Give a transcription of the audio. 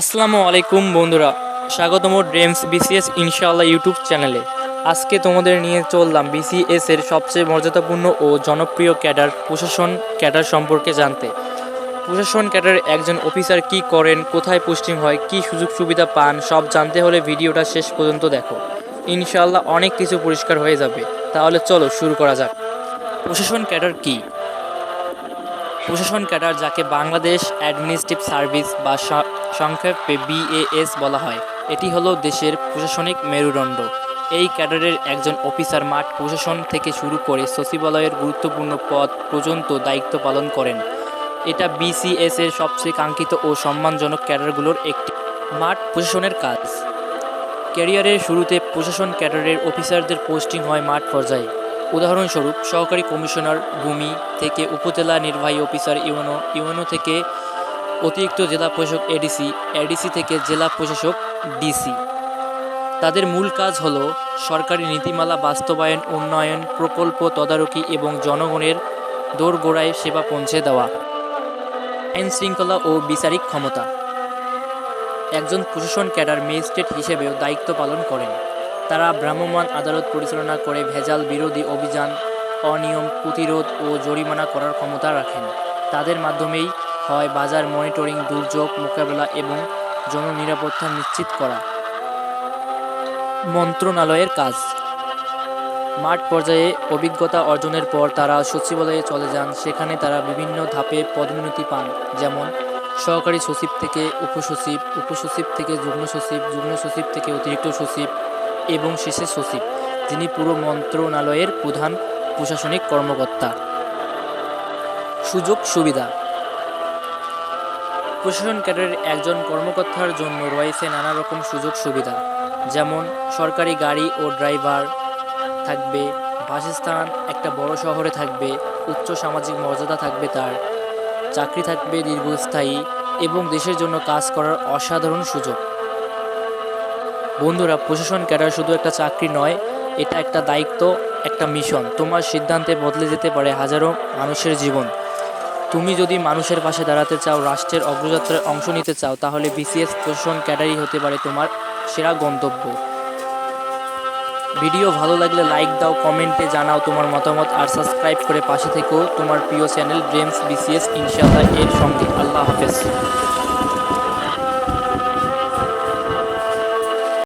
আসসালামু আলাইকুম বন্ধুরা, স্বাগতম ড্রিমস বিসিএস ইনশাআল্লাহ ইউটিউব চ্যানেলে। আজকে তোমাদের নিয়ে চললাম বিসিএস এর সবচেয়ে মর্যাদাপূর্ণ ও জনপ্রিয় ক্যাডার প্রশাসন ক্যাডার সম্পর্কে জানতে। প্রশাসন ক্যাডার একজন অফিসার কি করেন, কোথায় পোস্টিং হয়, কি সুযোগ সুবিধা পান, সব জানতে হলে ভিডিওটা শেষ পর্যন্ত দেখো। ইনশাআল্লাহ অনেক কিছু পরিষ্কার হয়ে যাবে। তাহলে চলো শুরু করা যাক। প্রশাসন ক্যাডার কী? প্রশাসন ক্যাডার যাকে বাংলাদেশ অ্যাডমিনিস্ট্রেটিভ সার্ভিস বা সংক্ষেপে বিএএস বলা হয়। এটি হলো দেশের প্রশাসনিক মেরুদণ্ড। এই ক্যাডারের একজন অফিসার মাঠ প্রশাসন থেকে শুরু করে সচিবালয়ের গুরুত্বপূর্ণ পদ পর্যন্ত দায়িত্ব পালন করেন। এটা বিসিএস এর সবচেয়ে কাঙ্ক্ষিত ও সম্মানজনক ক্যাডারগুলোর একটি মাঠ প্রশাসনের কাজ। ক্যারিয়ারের শুরুতে প্রশাসন ক্যাডারের অফিসারদের পোস্টিং হয় মাঠ পর্যায়ে। উদাহরণস্বরূপ সহকারী কমিশনার, ভূমি থেকে উপজেলা নির্বাহী অফিসার ইউনো ইউনো থেকে অতিরিক্ত জেলা প্রশাসক এডিসি এডিসি থেকে জেলা প্রশাসক ডিসি তাদের মূল কাজ হল সরকারি নীতিমালা বাস্তবায়ন, উন্নয়ন, প্রকল্প তদারকি এবং জনগণের দোরগোড়ায় সেবা পৌঁছে দেওয়া, আইন শৃঙ্খলা ও বিচারিক ক্ষমতা। একজন প্রশাসন ক্যাডার ম্যাজিস্ট্রেট হিসেবেও দায়িত্ব পালন করেন। তারা ভ্রাম্যমাণ আদালত পরিচালনা করে ভেজাল বিরোধী অভিযান, অনিয়ম, প্রতিরোধ ও জরিমানা করার ক্ষমতা রাখেন। তাদের মাধ্যমেই হয় বাজার মনিটরিং, দুর্যোগ, মোকাবেলা এবং জননিরাপত্তা নিশ্চিত করা। মন্ত্রণালয়ের কাজ। মাঠ পর্যায়ে অভিজ্ঞতা অর্জনের পর তারা সচিবালয়ে চলে যান। সেখানে তারা বিভিন্ন ধাপে পদোন্নতি পান, যেমন সহকারী সচিব থেকে উপসচিব উপসচিব থেকে যুগ্ম সচিব যুগ্ম সচিব থেকে অতিরিক্ত সচিব এবং শেষে সচিব, যিনি পুরো মন্ত্রণালয়ের প্রধান প্রশাসনিক কর্মকর্তা। সুযোগ সুবিধা প্রশাসন ক্যাডারের একজন কর্মকর্তার জন্য রয়েছে নানা রকম সুযোগ সুবিধা, যেমন সরকারি গাড়ি ও ড্রাইভার থাকবে, বাসস্থান, একটা বড় শহরে থাকবে, উচ্চ সামাজিক মর্যাদা থাকবে তার, চাকরি থাকবে দীর্ঘস্থায়ী এবং দেশের জন্য কাজ করার অসাধারণ সুযোগ। বন্ধুরা, প্রশাসন ক্যাডার শুধু একটা চাকরি নয়, এটা একটা দায়িত্ব, একটা মিশন। তোমার সিদ্ধান্তে বদলে যেতে পারে হাজারো মানুষের জীবন। তুমি যদি মানুষের পাশে দাঁড়াতে চাও, রাষ্ট্রের অগ্রযাত্রায় অংশ নিতে চাও, তাহলে বিসিএস প্রশাসন ক্যাডারি হতে পারে তোমার সেরা গন্তব্য। ভিডিও ভালো লাগলে লাইক দাও, কমেন্টে জানাও তোমার মতামত, আর সাবস্ক্রাইব করে পাশে থেকেও তোমার প্রিয় চ্যানেল ড্রিমস বিসিএস, ইনশাআল্লাহ, এর সঙ্গে।